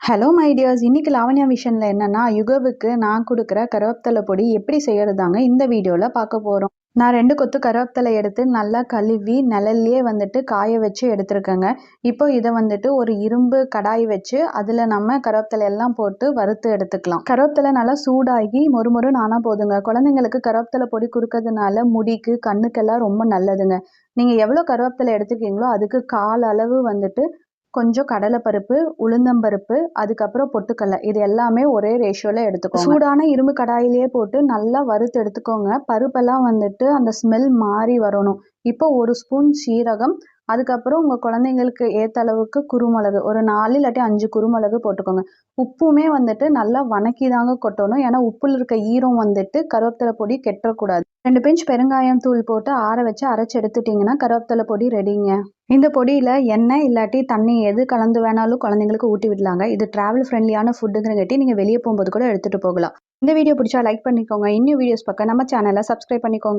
Hello my இன்றைக்கி இன்னைக்கு லாவண்யா விஷனில் என்னன்னா யுகவுக்கு நான் கொடுக்குற கருவேப்பிலை பொடி எப்படி செய்கிறதாங்க இந்த வீடியோவில் பார்க்க போகிறோம் நான் ரெண்டு கொத்து கருவேப்பிலை எடுத்து நல்லா கழுவி நிழல்லையே வந்துட்டு காய வச்சு எடுத்திருக்கேங்க. இப்போ இதை வந்துட்டு ஒரு இரும்பு கடாய் வச்சு அதில் நம்ம கருவேப்பிலை எல்லாம் போட்டு வறுத்து எடுத்துக்கலாம். கருவேப்பிலை நல்லா சூடாகி மொறு மொறு நானா போதுங்க. குழந்தைங்களுக்கு கருவேப்பிலை பொடி கொடுக்கறதுனால முடிக்கு கண்ணுக்கெல்லாம் ரொம்ப நல்லதுங்க. நீங்கள் எவ்வளோ கருவேப்பிலை எடுத்துக்கீங்களோ அதுக்கு கால் அளவு வந்துட்டு கொஞ்சம் கடலைப்பருப்பு உளுந்தம்பருப்பு அதுக்கப்புறம் பொட்டுக்கடலை. இது எல்லாமே ஒரே ரேஷியோவில் எடுத்துக்கோங்க. சூடான இரும்பு கடாயிலேயே போட்டு நல்லா வறுத்து எடுத்துக்கோங்க. பருப்பெல்லாம் வந்துட்டு அந்த ஸ்மெல் மாறி வரணும். இப்போ ஒரு ஸ்பூன் சீரகம் அதுக்கப்புறம் உங்கள் குழந்தைங்களுக்கு ஏற்ற அளவுக்கு குருமிளகு. ஒரு நாலு இல்லாட்டி அஞ்சு குருமிளகு போட்டுக்கோங்க. உப்புமே வந்துட்டு நல்லா வணக்கி தாங்க கொட்டணும். ஏன்னா உப்பில் இருக்க ஈரம் வந்துட்டு கருவேப்பிலை பொடி கெட்டக்கூடாது. ரெண்டு பிஞ்ச் பெருங்காயம் தூள் போட்டு ஆற வச்சு அரைச்சி எடுத்துட்டிங்கன்னா கருவேப்பிலை பொடி ரெடிங்க. இந்த பொடியில் எண்ணெய் இல்லாட்டி தண்ணி எது கலந்து வேணாலும் குழந்தைங்களுக்கு ஊட்டி விடலாங்க. இது ட்ராவல் ஃப்ரெண்ட்லியான ஃபுட்டுங்கிறங்காட்டி நீங்கள் வெளியே போகும்போது கூட எடுத்துகிட்டு போகலாம். இந்த வீடியோ பிடிச்சா லைக் பண்ணிக்கோங்க. இன்னும் வீடியோஸ் பார்க்க நம்ம சேனலை சப்ஸ்கிரைப் பண்ணிக்கோங்க.